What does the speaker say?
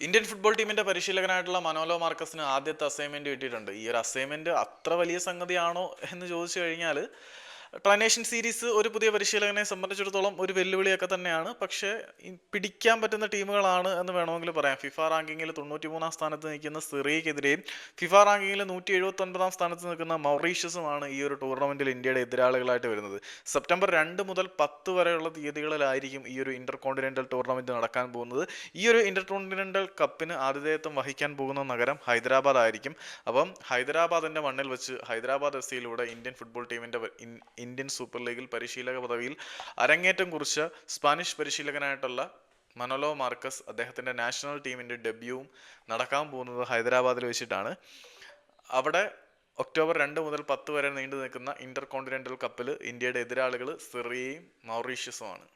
Indian football ടീമിന്റെ പരിശീലകനായിട്ടുള്ള Manolo മാർക്കസിന് ആദ്യത്തെ assignment കിട്ടിയിട്ടുണ്ട്. ഈ ഒരു അസൈൻമെന്റ് അത്ര വലിയ സംഗതിയാണോ എന്ന് ചോദിച്ചു കഴിഞ്ഞാൽ ട്രൈനേഷൻ സീരീസ് ഒരു പുതിയ പരിശീലകനെ സംബന്ധിച്ചിടത്തോളം ഒരു വെല്ലുവിളിയൊക്കെ തന്നെയാണ്. പക്ഷേ പിടിക്കാൻ പറ്റുന്ന ടീമുകളാണ് എന്ന് വേണമെങ്കിൽ പറയാം. ഫിഫ റാങ്കിങ്ങിൽ തൊണ്ണൂറ്റി മൂന്നാം സ്ഥാനത്ത് നിൽക്കുന്ന സിറിയക്കെതിരെയും ഫിഫ റാങ്കിങ്ങിൽ നൂറ്റി എഴുപത്തി ഒൻപതാം സ്ഥാനത്ത് നിൽക്കുന്ന മൗറീഷ്യസുമാണ് ഈ ഒരു ടൂർണമെന്റിൽ ഇന്ത്യയുടെ എതിരാളികളായിട്ട് വരുന്നത്. സെപ്റ്റംബർ രണ്ട് മുതൽ പത്ത് വരെയുള്ള തീയതികളിലായിരിക്കും ഈ ഒരു ഇന്റർ കോണ്ടിനെന്റൽ ടൂർണമെന്റ് നടക്കാൻ പോകുന്നത്. ഈ ഒരു ഇന്റർ കോണ്ടിനെന്റൽ കപ്പിന് ആതിഥേയത്വം വഹിക്കാൻ പോകുന്ന നഗരം ഹൈദരാബാദ് ആയിരിക്കും അപ്പം ഹൈദരാബാദിന്റെ മണ്ണിൽ വെച്ച് ഹൈദരാബാദ് എഫ് സിയിലൂടെ ഇന്ത്യൻ ഫുട്ബോൾ ഇൻ- ഇന്ത്യൻ സൂപ്പർ ലീഗിൽ പരിശീലക പദവിയിൽ അരങ്ങേറ്റം കുറിച്ച സ്പാനിഷ് പരിശീലകനായിട്ടുള്ള മനോലോ മാർക്കസ് അദ്ദേഹത്തിന്റെ നാഷണൽ ടീമിന്റെ ഡെബ്യൂവും നടക്കാൻ പോകുന്നത് ഹൈദരാബാദിൽ വെച്ചിട്ടാണ്. അവിടെ ഒക്ടോബർ രണ്ട് മുതൽ പത്ത് വരെ നീണ്ടു നിൽക്കുന്ന ഇന്റർ കോണ്ടിനെന്റൽ കപ്പിൽ ഇന്ത്യയുടെ എതിരാളികൾ സിറിയയും മൗറീഷ്യസുമാണ്